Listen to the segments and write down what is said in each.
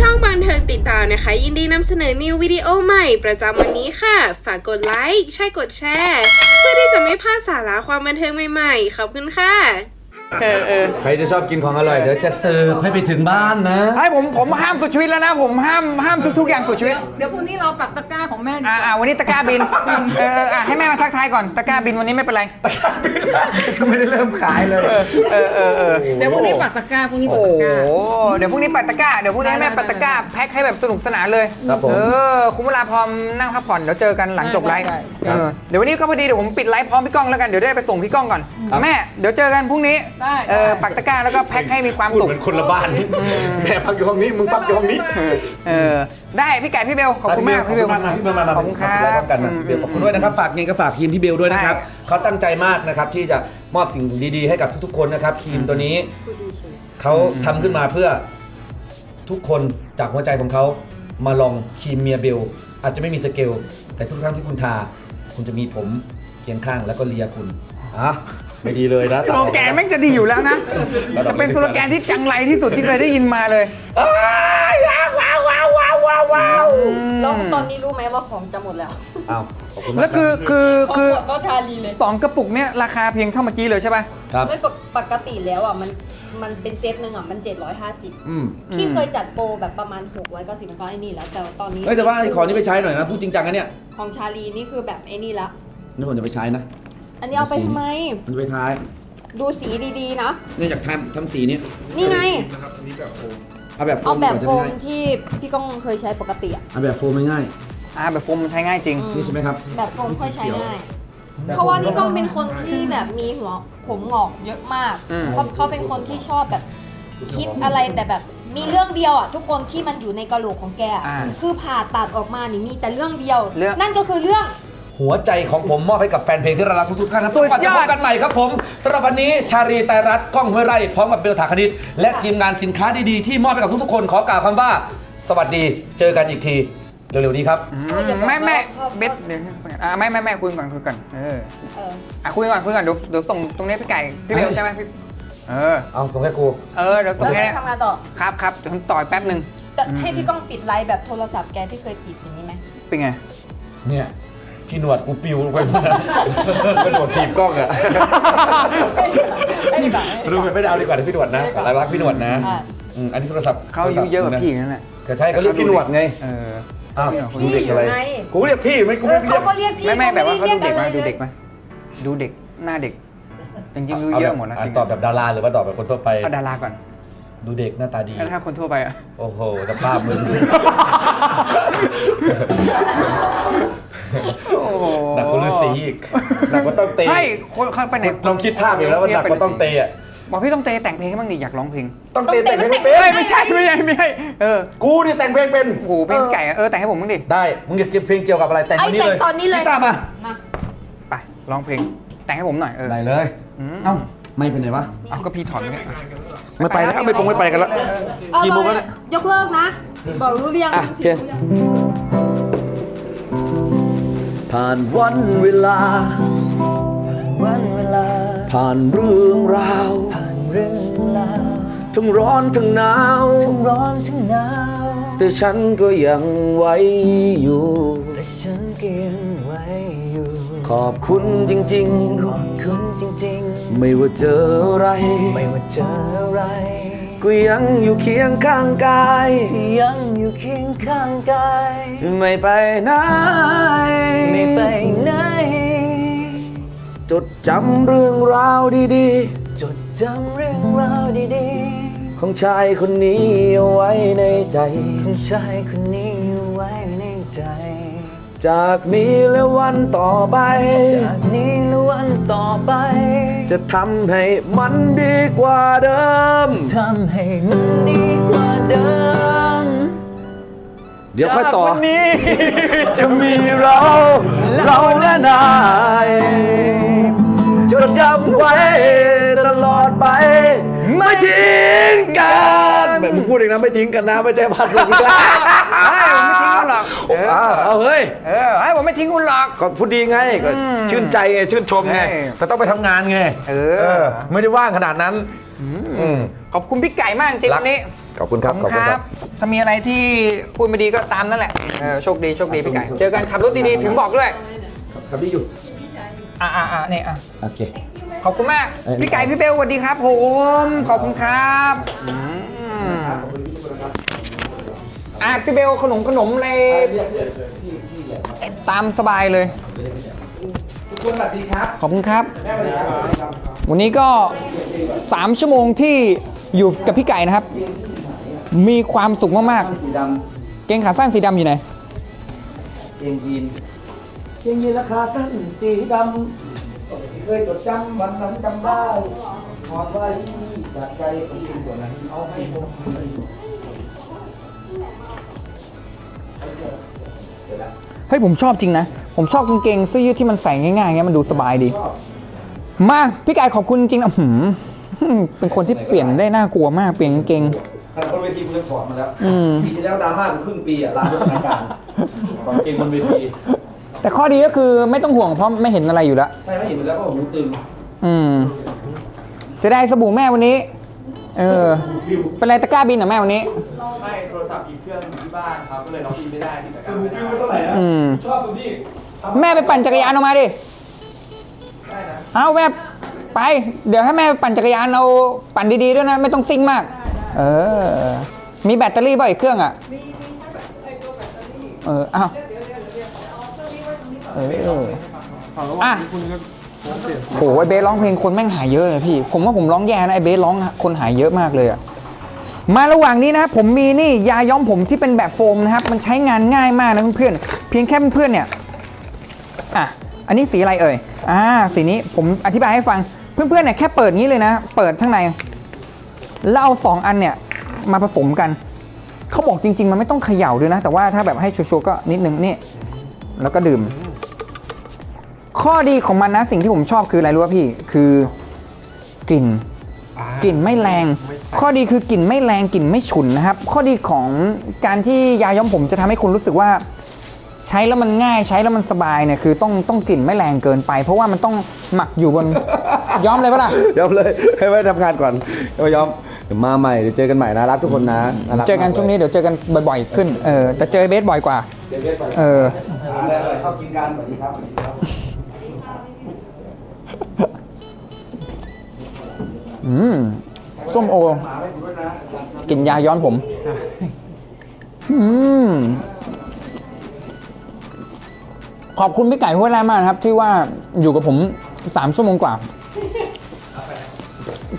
ช่องบันเทิงติดตามนะคะ ยินดีนำเสนอนิววิดีโอใหม่ประจำวันนี้ค่ะ ฝากกดไลค์ใช่กดแชร์ เพื่อที่จะไม่พลาดสาระความบันเทิงใหม่ๆ ขอบคุณค่ะ เออเออใครจะชอบกินของอร่อยเดี๋ยวจะเสิร์ฟให้ไปถึงบ้านนะให้ผมผมห้ามสุดชีวิตแล้วนะ ผมห้ามห้ามทุก ๆ อย่างสุดชีวิต เดี๋ยวพรุ่งนี้เราปักตะกร้าของแม่ดีกอ่าว่า อ่าวันนี้ตะกร้าบินเออเอออะให้แม่มาทักทายก่อนตะกร้าบินวันนี้ไม่เป็นไร ก็ไม่ได้เริ่มขายเลยเออเออเออเดี๋ยวพรุ่งนี้ปักตะกร้าพรุ่งนี้ปัโอ้กโหตะกร้า เดี๋ยวพรุ่งนี้ปัดตะกร้าเดี๋ยวพรุ่งนี้ให้แม่ปัดตะกร้าแพ็คให้แบบสนุกสนานเลยครับผม เออคุณเวลาพร้อมนั่งพักผ่อนเดี๋ยวเจอกันหลังจบไลฟ์ได้เออเดี๋ยววันนี้ก็พอดีเดี๋ยวผมปิดไลฟ์พร้อมพี่ก้องแล้วกันเดี๋ยวได้ไปส่งพี่ก้องก่อน แม่เดี๋ยวเจอกันพรุ่งนี้ได้เออปักตะกร้าแล้วก็แพ็คให้มีความพูดสุข เหมือนคนละบ้านแม่พักอยู่ห้องนี้มึงพักอยู่ห้องนี้ เออได้พี่ไก่พี่เบลขอบคุณมากพี่เบลขอบคุณมากนะพี่เบลมามาขอบคุณครัมาบกันนะพี่เบลขอบคุณด้วยนะครับฝากเงินก็ฝากทีมพี่เบลด้วยนะครับใช่เขาตั้งใจมากนะครับที่จะมอบสิ่งดีๆ ให้กับทุกๆ คนนะครับครีมตัวนี้เขาทำขึ้นมาเพื่อทุกคนจากหัวใจของเขามาลองครีมเมียเบล อาจจะไม่มีสเกล แต่ทุกครั้งที่คุณทา คุณจะมีผมเคียงข้างแล้วก็เลียคุณอะ ไม่ดีเลยนะสโลแกนแม่งจะดีอยู่แล้วนะระดับเป็นสโลแกนที่จังไรที่สุดที่เคยได้ยินมาเลยอ้ายว้าวว้าวว้าวว้าวว้าวแล้วตอนนี้รู้ไหมว่าของจะหมดแล้วอ้าวขอบคุณมากแล้วคือคือคือขงหมดก็ทารีเลยสองกระปุกเนี่ยราคาเพียงเท่าเมื่อกี้เลยใช่ป่ะครับไม่ปกปกติแล้วอะมันมันเป็นเซตหนึ่งอะมัน 750อืมพี่เคยจัดโปรแบบประมาณ 690มันก็ไอ้นี่แล้วแต่ตอนนี้เอ้ยแต่ว่าไอ้ของนี้ไปใช้หน่อยนะพูดจริงจังนะเนี่ยของชาลีนี่คือแบบไอ้นี่ละนี่ผมจะไปใช้นะ อันนี้เอาไปทำไม มันจะไปท้าย ดูสีดีๆนะ เนื่องจากทำทำสีนี้นี่ไงเอาแบบโฟเอามแบบก่นจะโฟมง่ายที่พี่ก้องเคยใช้ปกติอะเอาแบบโฟมง่ายอ่าแบบโฟมมันใช้ง่ายจริง ๆนี่ใช่ไหมครับแบบโฟมค่อยใช้ง่าย เพราะว่านี่ก้องเป็นคนที่แบบมีหัวผมงอกเยอะมากอืม เขาเขาเป็นคนที่ชอบแบบคิดอะไรแต่แบบมีเรื่องเดียวอะทุกคนที่มันอยู่ในกระโหลกของแกอะอ่าคือผ่าตัดออกมานี่มีแต่เรื่องเดียว เรื่อง นั่นก็คือเรื่อง หัวใจของผมมอบให้กับแฟนเพลงที่เรารักทุกๆท่านนะสุดยอดจะพบกันใหม่ครับผมสำหรับวันนี้ชารีไตรรัตน์ก้องห้วยไร่พร้อมกับเบลถาคณิต และทีมงานสินค้าดีๆที่มอบให้กับทุกๆคนขอกล่าวคำว่า สวัสดีเจอกันอีกทีเร็วๆนี้ครับอืมไม่ไม่เบสเดี๋ยวอ่าไม่ไม่ไม่คุยก่อนคุยก่อนเออเอออะคุยก่อนคุยก่อนเดี๋ยวเดี๋ยวส่งตรงนี้พี่ไก่พี่เบลเอ้ยใช่ไหมพี่เออเอาส่งให้กูเออเดี๋ยวส่งแล้วให้จะทำงานต่อครับครับเดี๋ยวผมต่อยแป๊บหนึ่งแต่ให้พี่ก้องปิดไลน์แบบโทรศัพท์แกที่เคยปิดอย่างนี้ไหมเป็นไงเนี่ย พี่หนวดกูปิวลงไปหมดกระโดดถีบกล้องอะรู้ไหมไม่ได้เอาดีกว่าเดี๋ยวพี่หนวดนะรักรักพี่หนวดนะอะอืมอันนี้โทรศัพท์เขาอายุเยอะกว่าพี่อีกนั่นแหละก็ใช่เขาเรียกพี่หนวดไงเอออ้าวพี่ดูเด็กอะไรอยู่ไงกูเรียกพี่ไม่กูเอไม่อเรียกเขาก็เรียกพี่ไม่ไม่แบบว่าเขาไม่ดูเด็กไหมรียดูเด็กอะไหมดูเด็กหน้าเด็กจริงๆอายุเอาเยแบอะบหมดนะอะจริงตอบแบบดาราหรือว่าตอบแบบคนทั่วไปเอาดาราก่อนดูเด็กหน้าตาดีแล้วถ้าคนทั่วไปอะ โอ้โหสภาพมึงโอ้โหหนักกว่าฤาษีอีกหนักกว่าต้องเตะให้คนเขาไปไหนลองคิดภาพอยู่แล้วว่าหนักกว่าต้องเตะอะบอกพี่ต้องเตะแต่งเพลงให้บ้างดิอยากร้องเพลง ต้องเตะแต่งเพลงไม่เป็เฮ้ยนไม่ใช่ไม่ใช่ไม่ใช่เออกูนี่แต่งเพลงเป็นโอ้โหเพลงไก่อะเออแต่งให้ผมบ้างดิได้มึงอยากเก็บเพลงเกี่ยวกับอะไรแต่งไอ้วันนี้แต่เลยงตอนนี้เลยคิดตามมามาไปร้องเพลงแต่งให้ผมหน่อยเออได้เลยอืมเอ้าไม่เป็นไรวะเอาก็พี่ถอดไปเนี่ยไม่ไปแล้วไม่ปงไม่ไปกันแล้วเอากี่โมงเลแล้วยเนี่ยยกเลิกนะบอกรู้เรียงอะทำโอสิเครู้ยัง ผ่านวันเวลา วันเวลา ผ่านเรื่องราว ผ่านเรื่องราวทั้งร้อนทั้งหนาวทั้งร้อนทั้งหนาว แต่ฉันก็ยังไว้อยู่แต่ฉันก็ยังไว้อยู่ ขอบคุณจริงขอบคุณจริง ๆ ไม่ว่าเจออะไรๆไม่ว่าเจออะไร ก็ยังอยู่เคียงข้างกาย ยังอยู่เคียงข้างกาย ไม่ไปไหน ไม่ไปไหน จดจำเรื่องราวดีจดจำเรื่องราวดีๆ ของชายคนนี้เอาไว้ในใจๆของชายคนนี้ไว้ในใจ จากนี้และวันต่อไป จากนี้ จะทำให้มันดีกว่าเดิม ทำให้มันดีกว่าเดิมเดี๋ยวค่อยต่อ จากวันนี้ จะมีเรา เราและนายจดจำไว้ตลอดไป ไม่ทิ้งกันเหมือนมึงพูดเองนะไม่ทิ้งกันนะ ไม่ใช่พัดลมอีกแไม่ทิ้งคุณหรอก ก็พูดดีไงก็ชื่นใจไงชื่นชมไงเออแต่ต้องไปทำงานไงเออ ไม่ได้ว่างขนาดนั้นอืมขอบคุณพี่ไก่มากจริงๆรักวันนี้ขอบคุณครับขอบคุณครับ ถ้ามีอะไรที่พูดไม่ดีก็ตามนั่นแหละเออโชคดีโชคดีพี่ไก่ เจอกันขับรถดีๆถึงบอกด้วย ครับพี่อยู่อะอะอะนี่อะโอเค ขอบคุณมากเอ้ยพี่ไก่พี่เบลสวัสดีครับผมขอบคุณครับอืมอะพี่เบลขนมขนมอะไร ตามสบายเลยทุกคนสวัสดีครับขอบคุณครับ แม่สวัสดีครับวันนี้ก็ 3 ชั่วโมงที่อยู่กับพี่ไก่นะครับ มีความสุขมากสีดๆ เกงขาสั้นสีดำอยู่ไหนำเกงยีนเกงยีนราคาสั้นสีดำเคยจดจำวันนั้นจำได้ถอดไว้จากใจของคุณตัวนั้นเอาให้ผมเฮ้ยผมชอบจริงนะ ผมชอบกางเกงเสื้อยืดที่มันใส่ง่ายๆเงี้ยมันดูสบายดี มาพี่ไก่ขอบคุณจริงๆนะหืมเป็นคนที่เปลี่ยนได้น่ากลัวมากเปลี่ยนกางเกงทางบนเวทีคุณจะถอดมาแล้วอืมปีที่แล้วดราม่าเป็นครึ่งปีอะลาเรื่องรายการตอนเกมบนเวทีแต่ข้อดีก็คือไม่ต้องห่วงเพราะไม่เห็นอะไรอยู่แล้วใช่ไหมเห็นอยู่แล้วก็หูตึงอืมเสียดายสบู่แม่วันนี้ เออ เป็นไรตะกร้าบินเหรอแม่วันนี้ไม่โทรศัพท์อีกเครื่องอยู่ที่บ้านครับ ก็เลยล็อกอินไม่ได้ที่ตะกร้าไม่ได้ไม่เท่าไหร่นะอืม ชอบตรงที่แม่ไปปั่นจักรยานออกมาดิได้นะเอาแม่ไป เดี๋ยวให้แม่ปั่นจักรยานเอาปั่นดีๆด้วยนะ ไม่ต้องซิ่งมาก เออ มีแบตเตอรี่บ่อีกเครื่องอะ มีมีแค่แบตไอ้ตัวแบตเตอรี่เอออ้าวเอออะโอ้ โหไอเบสร้องเพลงคนแม่งหายเยอะเลยพี่ ผมว่าผมร้องแย่นะไอเบสร้องคนหายเยอะมากเลยอะมาระหว่างนี้นะครับผมมีนี่ยาย้อมผมที่เป็นแบบโฟมนะครับ มันใช้งานง่ายมากนะเพื่อนๆเพียงแค่เพื่อนๆเนี่ยอะอันนี้สีอะไรเอ่ยอ่าสีนี้ผมอธิบายให้ฟังเพื่อนๆเนี่ยแค่เปิดงี้เลยนะ เปิดข้างในแล้วเอาสองอันเนี่ยมาผสมกันเขาบอกจริง ๆ มันไม่ต้องเขย่าด้วยนะ แต่ว่าถ้าแบบให้ชัวร์ๆก็นิดนึงนี่แล้วก็ดื่ม ข้อดีของมันนะสิ่งที่ผมชอบคืออะไรรู้ป่ะพี่ คือกลิ่นกลิ่นไม่แรง ข้อดีคือกลิ่นไม่แรงกลิ่นไม่ฉุนนะครับ ข้อดีของการที่ยาย้อมผมจะทำให้คุณรู้สึกว่า ใช้แล้วมันง่ายใช้แล้วมันสบายเนี่ยคือต้องต้องกลิ่นไม่แรงเกินไป เพราะว่ามันต้องหมักอยู่บน ย้อมเลยปะล่ะ ยอมเลยให้ไว้ทำงานก่อนเอายอมเดี๋ยวมาใหม่เดี๋ยวเจอกันใหม่นะรักทุกคนนะารัเจอกันช่วงนี้เดี๋ยวเจอกันบ่อยๆขึ้นเออแต่เจอเบสบ่อยกว่า เจอกันใหม่เอออะไรอะไรเข้ากินกันสวัสดีครับสวัสดีครับ อืมส้มโอ กินยาย้อนผม อืมขอบคุณพี่ไก่ห้วยไร่มากครับ ที่ว่าอยู่กับผมสามชั่วโมงกว่า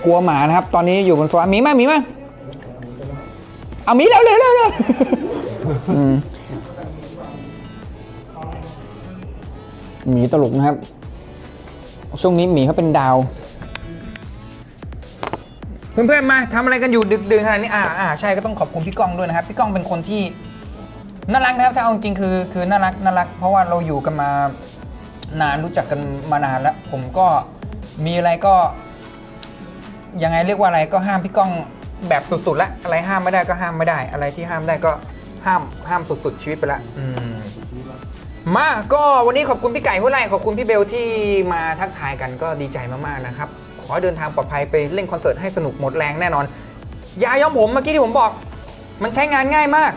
กลัวหมานะครับ ตอนนี้อยู่บนโซฟามีมาหมมีไหมเอามีเร็วเร็วเร็วเร็วมีตลกนะครับ ช่วงนี้หมีเขาเป็นดาว เพื่อนๆมาทำอะไรกันอยู่ดึกดื่นขนาดนี้อ่าอ่าใช่ก็ต้องขอบคุณพี่ก้องด้วยนะครับ พี่ก้องเป็นคนที่น่ารักนะครับถ้าเอาจริงๆคือคือน่ารักน่ารัก เพราะว่าเราอยู่กันมานานรู้จักกันมานานแล้ว ผมก็มีอะไรก็ ยังไงเรียกว่าอะไรก็ห้ามพี่ก้องแบบสุดๆละอะไรห้ามไม่ได้ก็ห้ามไม่ได้ อะไรที่ห้ามได้ก็ห้ามห้ามสุดๆชีวิตไปละอืม มาก็วันนี้ขอบคุณพี่ไก่หัวไร่ขอบคุณพี่เบลที่มาทักทายกันก็ดีใจมากๆนะครับ ขอเดินทางปลอดภัยไปเล่นคอนเสิร์ตให้สนุกหมดแรงแน่นอน ยาย้อมผมเมื่อกี้ที่ผมบอก มันใช้งานง่ายมาก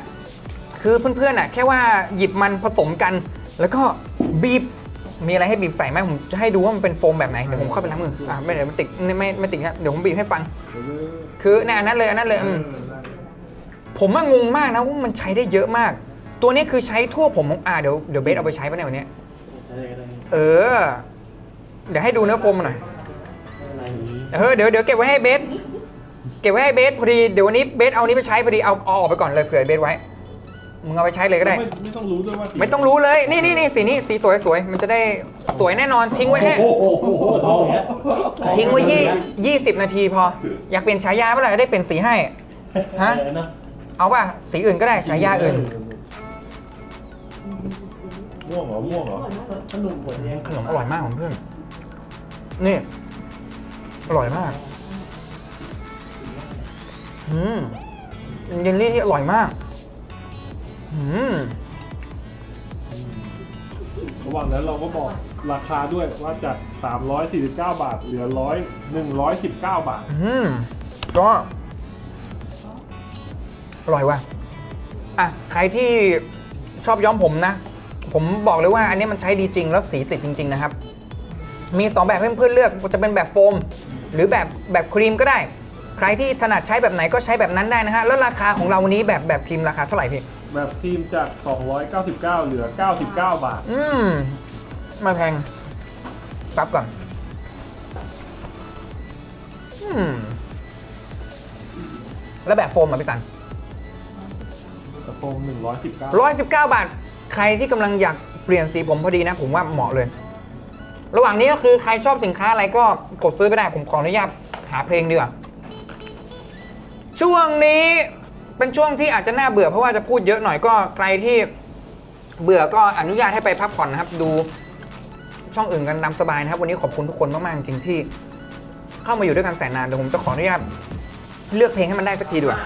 คือเพื่อนๆอะแค่ว่าหยิบมันผสมกัน แล้วก็บีบมีอะไรให้บีบใส่ไหมผมจะให้ดูว่ามันเป็นโฟมแบบไหนเดี๋ยวผมเข้าไปล้างมืออะไม่เดี๋ยวมันติดไม่ไม่ไม่ติดนะเดี๋ยวผมบีบให้ฟัง คือในอันนั้นเลยอันนั้นเลยอืมผมว่างงมากนะว่ามันใช้ได้เยอะมาก ตัวนี้คือใช้ทั่วผมของอ่าเดี๋ยวเดี๋ยวเบสเอาไปใช้ปะเนี่ยวันเนี้ยเออ เดี๋ยวให้ดูเนื้อโฟมมาหน่อยเออเดี๋ยวเดี๋ยวเก็บไว้ให้เบสเก็บไว้ให้เบสพอดีเดี๋ยววันนี้เบสเอานี้ไปใช้พอดีเอาเอาออกไปก่อนเลยเผื่อเบสไว้มึงเอาไปใช้เลยก็ได้ ไม่ไม่ต้องรู้ด้วยว่าไม่ต้องรู้เลยนี่นี่นี่สีนี้สีสวยสวยมันจะได้สวยแน่นอนทิ้งไว้ให้ทิ้งไว้ยี่ยี่สิบนาทีพอ อยากเปลี่ยนฉายาเมื่อไหร่ได้เปลี่ยนสีให้ฮะเอาป่ะ สีอื่นก็ได้ฉายาอื่น ม่วงเหรอม่วงเหรอขนมอร่อยมากของเพื่อน นี่ อร่อยมาก อืมเยลลี่ที่อร่อยมาก อืมระหว่างนั้นเราก็บอกราคาด้วยว่าจาก 349 บาท เหลือ100 119 บาท อืมก็อร่อยว่ะ อะ ใครที่ชอบย้อมผมนะ ผมบอกเลยว่าอันนี้มันใช้ดีจริงแล้วสีติดจริง ๆ นะครับ มี 2 แบบให้เพื่อนๆเลือกจะเป็นแบบโฟม หรือแบบแบบครีมก็ได้ ใครที่ถนัดใช้แบบไหนก็ใช้แบบนั้นได้นะฮะแล้วราคาของเราวันนี้แบบแบบครีมราคาเท่าไหร่พี่แบบทีมจาก 299 เหลือ 99 บาท อืมไมาแพงปั๊บก่อน อืม แล้วแบบโฟมอะพี่สันกระโปรง119 ร้อยสิบเก้าบาท ใครที่กำลังอยากเปลี่ยนสีผมพอดีนะ ผมว่าเหมาะเลย ระหว่างนี้ก็คือใครชอบสินค้าอะไรก็กดซื้อไปได้ผมขออนุญาตหาเพลงดีกว่าช่วงนี้เป็นช่วงที่อาจจะน่าเบื่อเพราะว่าจะพูดเยอะหน่อยก็ใครที่เบื่อก็อนุญาตให้ไปพักผ่อนนะครับ ดูช่องอื่นกันตามสบายนะครับ วันนี้ขอบคุณทุกคนมากๆจริงๆที่ เข้ามาอยู่ด้วยกันแสนนานเดี๋ยวผมจะขออนุญาตเลือกเพลงให้มันได้สักทีดีกว่า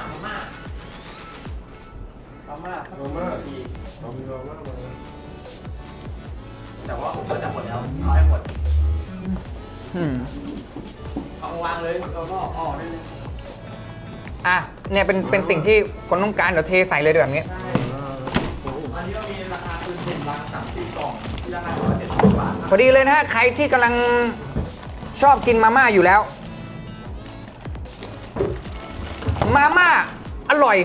อืมเอาวางเลยเอาก็ออกได้เลยอะเนี่ยเป็นเป็นสิ่งที่คนต้องการเดี๋ยวเทใส่เลยเดี๋ยวแบบนี้พอดีเลยนะฮะใครที่กำลังชอบกินมาม่าอยู่แล้ว มาม่าอร่อย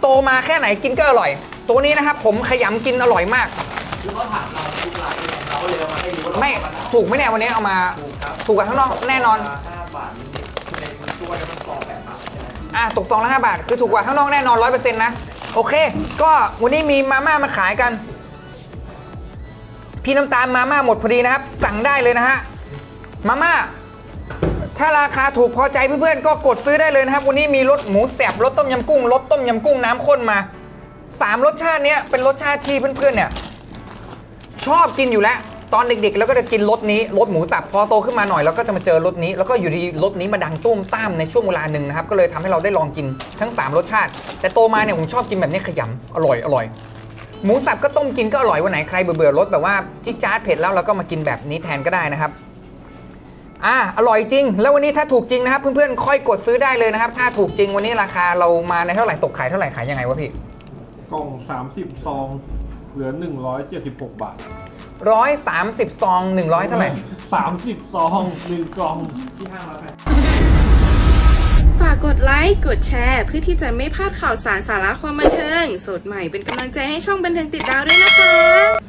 โตมาแค่ไหนกินก็อร่อย ตัวนี้นะครับผมขยำกินอร่อยมากไม่ถูกไหมเนี่ยวันนี้เอามา ถูกกว่าข้างนอกแน่นอนอะตกซองละห้าบาท คือถูกกว่าข้างนอกแน่นอนร้อยเปอร์เซ็นต์นะ โอเค ก็วันนี้มีมาม่ามาขายกัน พี่น้ำตาลมาม่าหมดพอดีนะครับ สั่งได้เลยนะฮะ มาม่า ถ้าราคาถูกพอใจเพื่อนๆ ก็กดซื้อได้เลยนะครับ วันนี้มีรสหมูแสบรสต้มยำกุ้งรสต้มยำกุ้งน้ำข้นมา สามรสชาติเนี้ยเป็นรสชาติที่เพื่อนๆเนี่ยชอบกินอยู่แล้วตอนเด็กๆแล้วก็จะกินรสนี้รสหมูสับพอโตขึ้นมาหน่อยแล้วก็จะมาเจอรสนี้ แล้วก็อยู่ดีรสนี้มาดังตุ้มตามในช่วงเวลาหนึ่งนะครับก็เลยทำให้เราได้ลองกินทั้ง 3 รสชาติ แต่โตมาเนี่ยผมชอบกินแบบนี้ขยำอร่อยอร่อย หมูสับก็ต้มกินก็อร่อยวันไหนใครเบื่อๆรสแบบว่าจิ๊ดจ๊าดเผ็ดแล้วเราก็มากินแบบนี้แทนก็ได้นะครับอ่าอร่อยจริง แล้ววันนี้ถ้าถูกจริงนะครับเพื่อนๆค่อยกดซื้อได้เลยนะครับถ้าถูกจริงวันนี้ราคาเรามาในเท่าไหร่ตกขายเท่าไหร่ขายยังไงวะพี่ กล่อง 30 ซอง เหลือ 176 บาท ร้อยสามสิบซองหนึ่งร้อยเท่าไหร่ 30 ซอง1กล่องฝากกดไลค์ กดแชร์ เพื่อที่จะไม่พลาดข่าวสารสาระความบันเทิง สดใหม่เป็นกำลังใจให้ช่องบันเทิงติดดาวด้วยนะคะ